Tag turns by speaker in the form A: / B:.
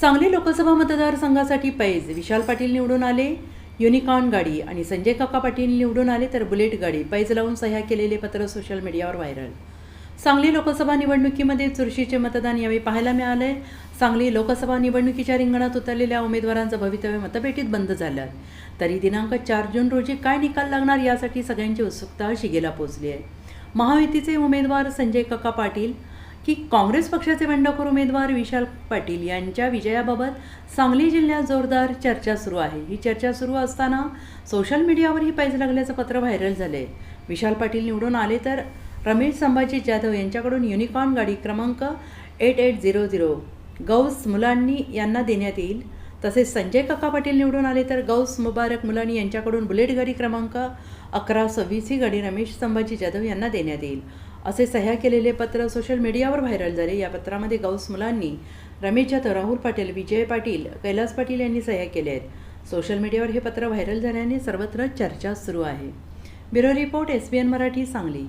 A: सांगली लोकसभा मतदारसंघासाठी पैज. विशाल पाटील निवडून आले युनिकॉर्न गाडी आणि संजय काका पाटील निवडून आले तर बुलेट गाडी. पैज लावून सह्या केलेले पत्र सोशल मीडियावर व्हायरल. सांगली लोकसभा निवडणुकीमध्ये चुरशीचे मतदान यावेळी पाहायला मिळाले. सांगली लोकसभा निवडणुकीच्या रिंगणात उतरलेल्या उमेदवारांचं भवितव्य मतपेटीत बंद झालं. तरी दिनांक चार जून रोजी काय निकाल लागणार यासाठी सगळ्यांची उत्सुकता शिगेला पोचली आहे महायुतीचे उमेदवार संजय काका पाटील की काँग्रेस पक्षाचे बंडखोर उमेदवार विशाल पाटील यांच्या विजयाबाबत सांगली जिल्ह्यात जोरदार चर्चा सुरू आहे. ही चर्चा सुरू असताना सोशल मीडियावर ही पैज लागल्याचं पत्र व्हायरल झालं आहे विशाल पाटील निवडून आले तर रमेश संभाजी जाधव यांच्याकडून युनिकॉर्न गाडी क्रमांक eight eight zero zero Ghaus Mulani यांना देण्यात येईल. तसेच संजय काका पाटील निवडून आले तर गौस मुबारक मुलानी यांच्याकडून बुलेट गाडी क्रमांक अकरा सव्वीस ही गाडी रमेश संभाजी जाधव यांना देण्यात येईल. असे सह्या केलेले पत्र सोशल मीडियावर व्हायरल झाले. या पत्रामध्ये गौस मुलांनी रमेश जाधव राहुल पाटील विजय पाटील कैलास पाटील यांनी सह्या केल्या आहेत. सोशल मीडियावर हे पत्र व्हायरल झाल्याने सर्वत्र चर्चा सुरू आहे. Bureau report S B N Marathi Sangli.